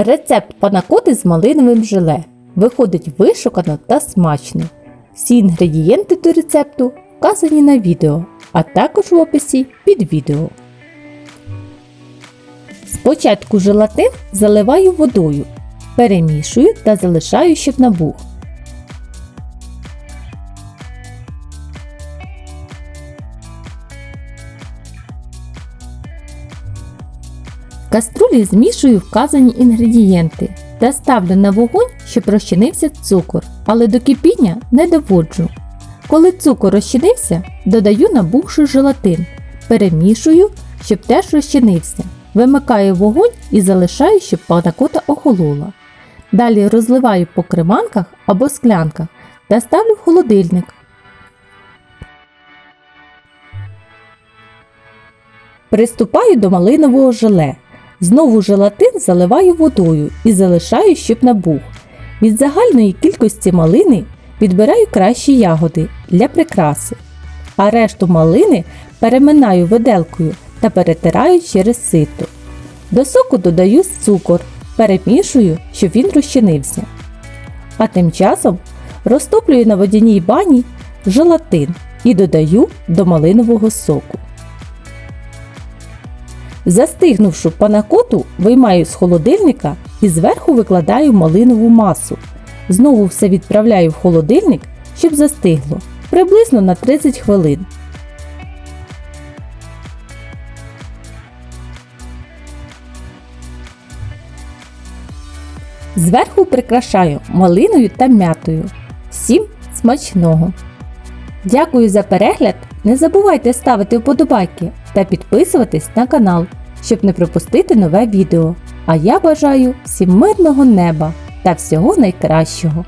Рецепт панакоти з малиновим желе. Виходить вишукано та смачно. Всі інгредієнти до рецепту вказані на відео, а також в описі під відео. Спочатку желатин заливаю водою, перемішую та залишаю, щоб набух. Каструлі змішую вказані інгредієнти та ставлю на вогонь, щоб розчинився цукор, але до кипіння не доводжу. Коли цукор розчинився, додаю набухший желатин, перемішую, щоб теж розчинився. Вимикаю вогонь і залишаю, щоб панакота охолола. Далі розливаю по креманках або склянках та ставлю в холодильник. Приступаю до малинового желе. Знову желатин заливаю водою і залишаю, щоб набух. Від загальної кількості малини відбираю кращі ягоди для прикраси, а решту малини переминаю виделкою та перетираю через сито. До соку додаю цукор, перемішую, щоб він розчинився. А тим часом розтоплюю на водяній бані желатин і додаю до малинового соку. Застигнувшу панакоту, виймаю з холодильника і зверху викладаю малинову масу. Знову все відправляю в холодильник, щоб застигло, приблизно на 30 хвилин. Зверху прикрашаю малиною та м'ятою. Всім смачного! Дякую за перегляд! Не забувайте ставити вподобайки та підписуватись на канал, щоб не пропустити нове відео. А я бажаю всім мирного неба та всього найкращого!